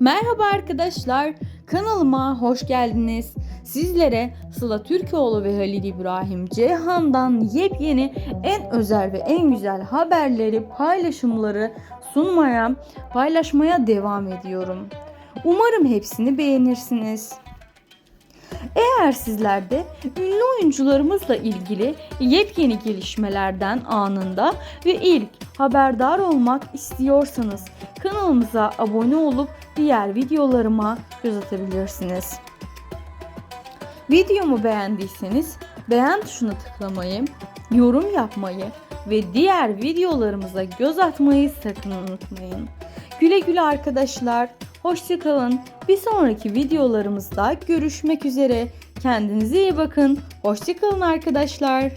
Merhaba arkadaşlar, kanalıma hoş geldiniz. Sizlere Sıla Türkoğlu ve Halil İbrahim Ceyhan'dan yepyeni en özel ve en güzel haberleri, paylaşımları sunmaya, paylaşmaya devam ediyorum. Umarım hepsini beğenirsiniz. Eğer sizler de ünlü oyuncularımızla ilgili yepyeni gelişmelerden anında ve ilk haberdar olmak istiyorsanız kanalımıza abone olup diğer videolarıma göz atabilirsiniz. Videomu beğendiyseniz beğen tuşuna tıklamayı, yorum yapmayı ve diğer videolarımıza göz atmayı sakın unutmayın. Güle güle arkadaşlar. Hoşçakalın. Bir sonraki videolarımızda görüşmek üzere. Kendinize iyi bakın. Hoşçakalın arkadaşlar.